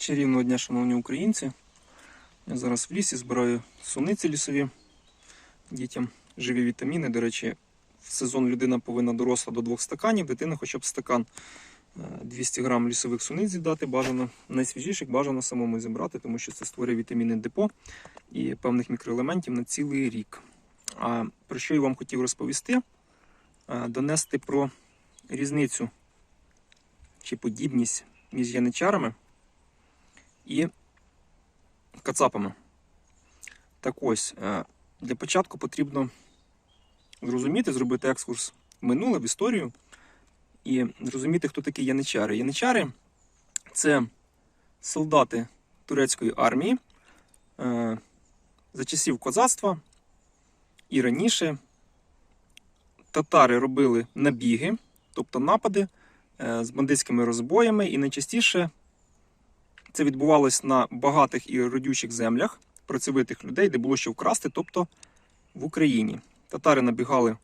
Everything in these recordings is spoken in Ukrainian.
Чарівного дня, шановні українці. Я зараз в лісі збираю суниці лісові дітям. Живі вітаміни. До речі, в сезон людина повинна доросла до двох стаканів, дитина хоча б стакан е, 200 грам лісових суниць з'їдати бажано. Найсвіжіших бажано самому зібрати, тому що це створює вітамінне депо і певних мікроелементів на цілий рік. А про що я вам хотів розповісти? Е, Донести про різницю чи подібність між яничарами і кацапами. Так ось, е, для початку потрібно зрозуміти, зробити екскурс в минуле, в історію і зрозуміти, хто такі яничари. Яничари це солдати турецької армії е, за часів козацтва і раніше татари робили набіги, тобто напади е, з бандитськими розбоями, і найчастіше це відбувалось на багатих і родючих землях працьовитих людей, де було що вкрасти, тобто в Україні. Татари набігали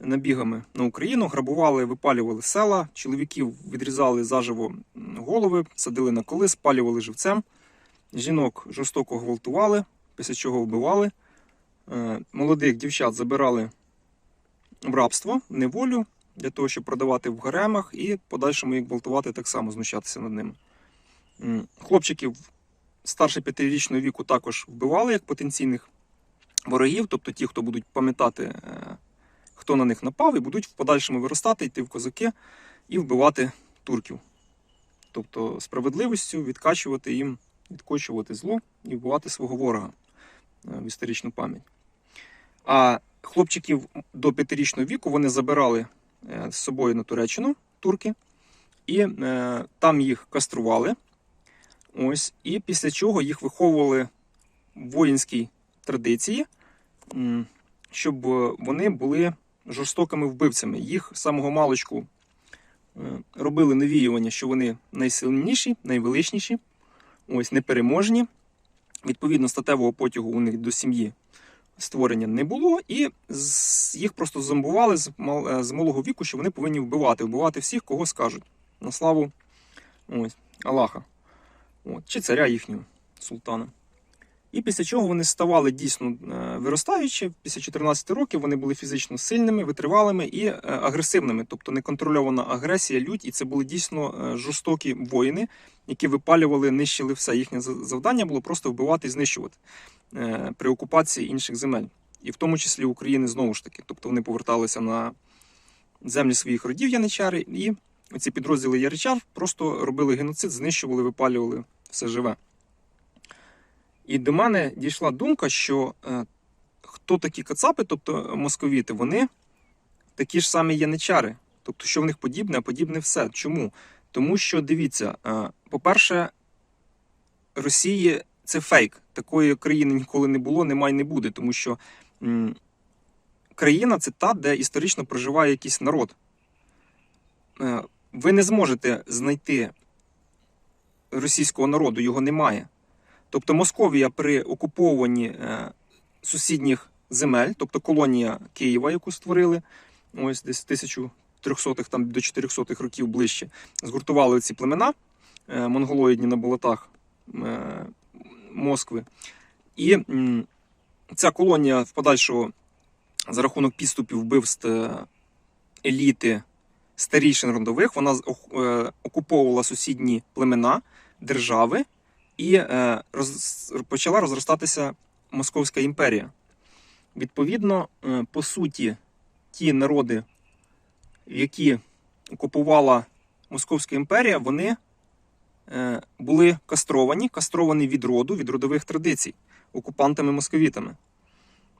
набігами на Україну, грабували, випалювали села, чоловіків відрізали заживо голови, садили на коли, спалювали живцем. Жінок жорстоко гвалтували, після чого вбивали. Е, Молодих дівчат забирали в рабство, в неволю, для того, щоб продавати в гаремах і подальшому їх гвалтувати так само знущатися над ними. Хлопчиків старше п'ятирічного віку також вбивали як потенційних ворогів, тобто ті, хто будуть пам'ятати, е, хто на них напав, і будуть в подальшому виростати, йти в козаки і вбивати турків. Тобто справедливістю відкачувати їм, відкочувати зло і вбивати свого ворога е, в історичну пам'ять. А хлопчиків до п'ятирічного віку вони забирали е, з собою на Туреччину турки, і там їх кастрували. Ось, і після чого їх виховували в воїнській традиції, щоб вони були жорстокими вбивцями. Їх самого маличку е, робили навіювання, що вони найсильніші, найвеличніші, ось непереможні. Відповідно, статевого потягу у них до сім'ї створення не було, і їх просто зомбували е, з малого віку, що вони повинні вбивати, вбивати всіх, кого скажуть. На славу ось, Аллаха. От, чи царя їхнього султана. І після чого вони ставали дійсно е, виростаючи. Після 14 років вони були фізично сильними, витривалими і е, агресивними, тобто неконтрольована агресія, лють, і це були дійсно е, жорстокі воїни, які випалювали, нищили все. Їхнє завдання було просто вбивати і знищувати при окупації інших земель, і в тому числі України знову ж таки. Тобто вони поверталися на землі своїх родів яничари, і ці підрозділи яричар просто робили геноцид, знищували, випалювали все живе. І до мене дійшла думка, що е, хто такі кацапи, тобто московіти, вони такі ж самі яничари. Тобто, що в них подібне, а подібне все. Чому? Тому що дивіться, е, по-перше, Росії це фейк. Такої країни ніколи не було, немає і не буде, тому що м, країна це та, де історично проживає якийсь народ. Е, ви не зможете знайти російського народу, його немає. Тобто Московія при окупованні е, сусідніх земель, тобто колонія Києва, яку створили, ось десь 1300-х там до 400-х років ближче, згуртували ці племена е, монголоїдні на болотах е, Москви. І ця колонія в подальшого за рахунок підступів вбивств еліти старішин родових, вона е, окуповувала сусідні племена, держави і е, почала розростатися Московська імперія. Відповідно, е, по суті, ті народи, які окупувала Московська імперія, вони були кастровані, кастровані від роду, від родових традицій, окупантами-московітами.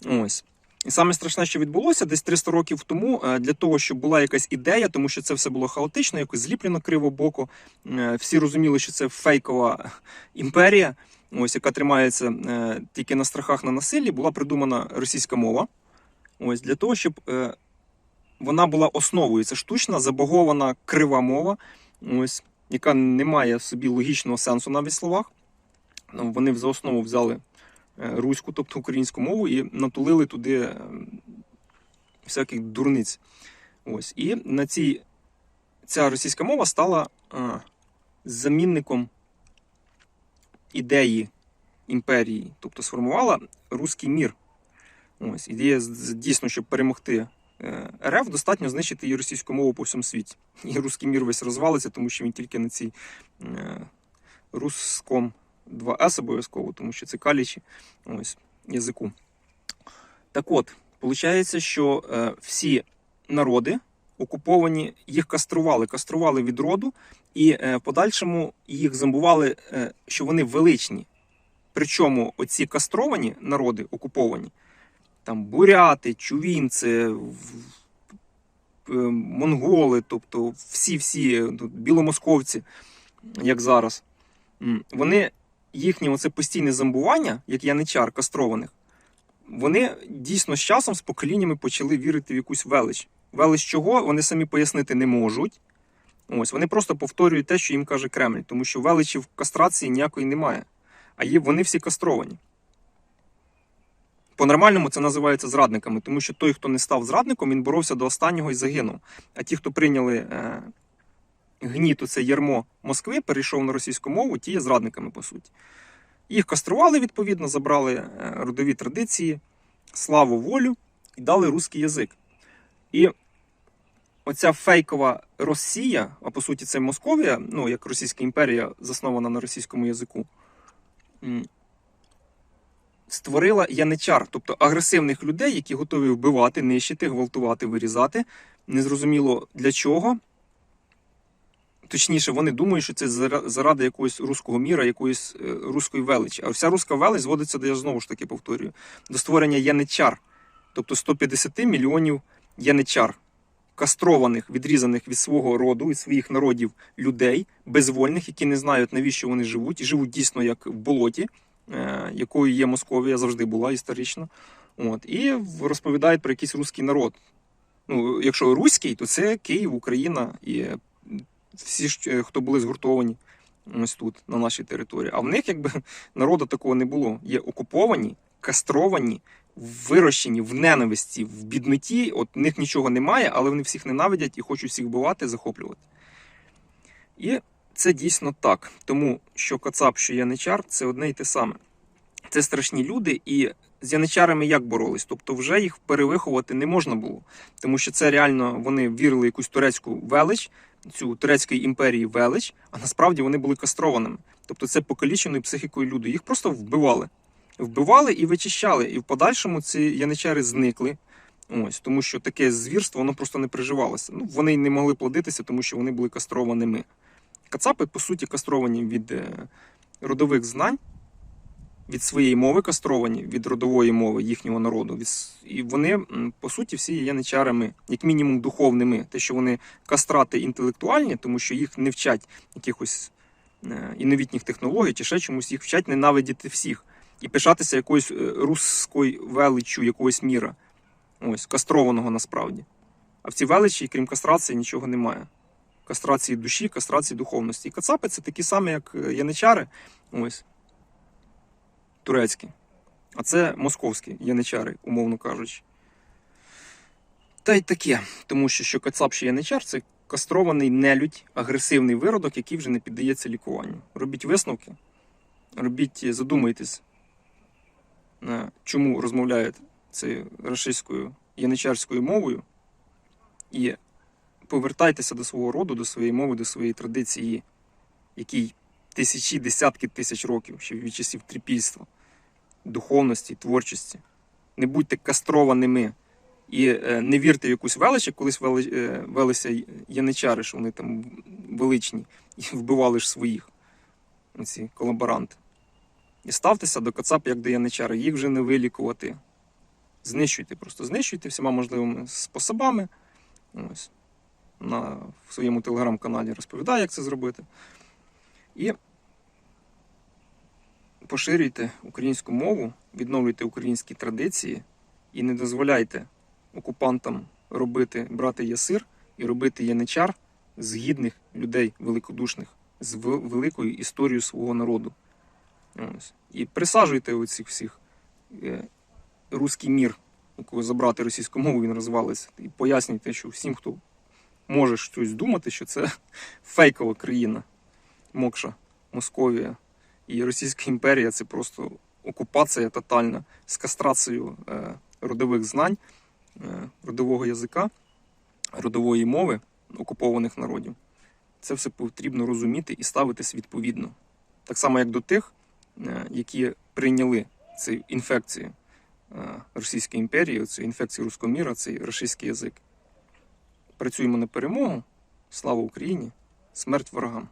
Ось. І саме страшне, що відбулося десь 300 років тому, е, для того, щоб була якась ідея, тому що це все було хаотично, якось зліплено криво боку. Е, Всі розуміли, що це фейкова імперія, ось яка тримається е, тільки на страхах на насиллі, була придумана російська мова. Ось для того, щоб вона була основою. Це штучна, забагована крива мова, ось, яка не має в собі логічного сенсу навіть в словах. Ну, Вони за основу взяли руську, тобто українську мову, і натулили туди е, всяких дурниць. Ось. І на цій ця російська мова стала е, замінником ідеї імперії, тобто сформувала руський мір. Ось, ідея дійсно, щоб перемогти е, РФ, достатньо знищити її російську мову по всьому світі. І руський мір весь розвалиться, тому що він тільки на цій е, русском 2С обов'язково, тому що це калічі ось, язику. Так от, виходить, що е, всі народи окуповані, їх кастрували, кастрували від роду, і е, в подальшому їх зомбували, е, що вони величні. Причому оці кастровані народи окуповані, там буряти, чувінці, монголи, тобто всі-всі біломосковці, як зараз, вони їхнє оце постійне зомбування, як яничар кастрованих, вони дійсно з часом, з поколіннями почали вірити в якусь велич. Велич чого вони самі пояснити не можуть. Ось вони просто повторюють те, що їм каже Кремль, тому що величі в кастрації ніякої немає. А є, вони всі кастровані. По-нормальному це називається зрадниками, тому що той, хто не став зрадником, він боровся до останнього і загинув. А ті, хто прийняли е, гніту це ярмо Москви, перейшов на російську мову, ті є зрадниками, по суті. Їх кастрували, відповідно, забрали е, родові традиції, славу, волю і дали русський язик. І оця фейкова Росія, а по суті, це Московія, ну як Російська імперія, заснована на російському язику, створила яничар, тобто агресивних людей, які готові вбивати, нищити, гвалтувати, вирізати. Незрозуміло для чого. Точніше, вони думають, що це зара- заради якогось руського міра, якоїсь е, руської величі. А вся руська велич зводиться до, я знову ж таки повторюю, до створення яничар, тобто 150 мільйонів яничар, кастрованих, відрізаних від свого роду, від своїх народів людей, безвольних, які не знають, навіщо вони живуть, і живуть дійсно як в болоті, е, якою є Московія, завжди була історично. От, і розповідають про якийсь руський народ. Ну, якщо руський, то це Київ, Україна і всі, е, хто були згуртовані ось тут, на нашій території. А в них якби народу такого не було. Є окуповані, кастровані, вирощені в ненависті, в бідноті. От в них нічого немає, але вони всіх ненавидять і хочуть всіх вбивати, захоплювати. І це дійсно так. Тому що Кацап, що Яничар, це одне й те саме. Це страшні люди, і з яничарами як боролись? Тобто вже їх перевиховувати не можна було, тому що це реально вони вірили в якусь турецьку велич, цю турецької імперії велич, а насправді вони були кастрованими. Тобто це покаліченою психікою люди. Їх просто вбивали. Вбивали і вичищали. І в подальшому ці яничари зникли. Ось, тому що таке звірство воно просто не приживалося. Ну, вони не могли плодитися, тому що вони були кастрованими. Кацапи, по суті, кастровані від е, родових знань, від своєї мови кастровані, від родової мови їхнього народу. І вони, по суті, всі є яничарами, як мінімум, духовними. Те, що вони кастрати інтелектуальні, тому що їх не вчать якихось е, і новітніх технологій, чи ще чомусь їх вчать ненавидіти всіх і пишатися якоюсь е, руською величчю якогось міра. Ось, кастрованого насправді. А в цій величі, крім кастрації, нічого немає. Кастрації душі, кастрації духовності. І кацапи це такі самі, як е, яничари, ось, турецькі. А це московські яничари, умовно кажучи. Та й таке, тому що що кацап, яничар це кастрований нелюдь, агресивний виродок, який вже не піддається лікуванню. Робіть висновки, робіть, задумайтесь, е, чому розмовляють цією рашистською яничарською мовою, і повертайтеся до свого роду, до своєї мови, до своєї традиції, якій тисячі, десятки тисяч років, ще від часів трипільства, духовності, творчості. Не будьте кастрованими і е, не вірте в якусь велич, як колись е, велися яничари, що вони там величні і вбивали ж своїх, ці колаборанти. І ставтеся до Кацапа як до яничари, їх вже не вилікувати. Знищуйте, просто знищуйте всіма можливими способами. Ось. На, в своєму телеграм-каналі розповідаю, як це зробити. І поширюйте українську мову, відновлюйте українські традиції і не дозволяйте окупантам робити, брати ясир і робити яничар з гідних людей великодушних, з великою історією свого народу. Ось. І присаджуйте оцих всіх е, руський мір, якого забрати російську мову, він розвалиться. І пояснюйте, що всім, хто може щось думати, що це фейкова країна, Мокша, Московія І Російська імперія це просто окупація тотальна з кастрацією е, родових знань, е, родового язика, родової мови окупованих народів. Це все потрібно розуміти і ставитись відповідно. Так само, як до тих, е, які прийняли цю інфекцію Російської імперії, цю інфекцію руського міра, цей російський язик. Працюємо на перемогу. Слава Україні! Смерть ворогам!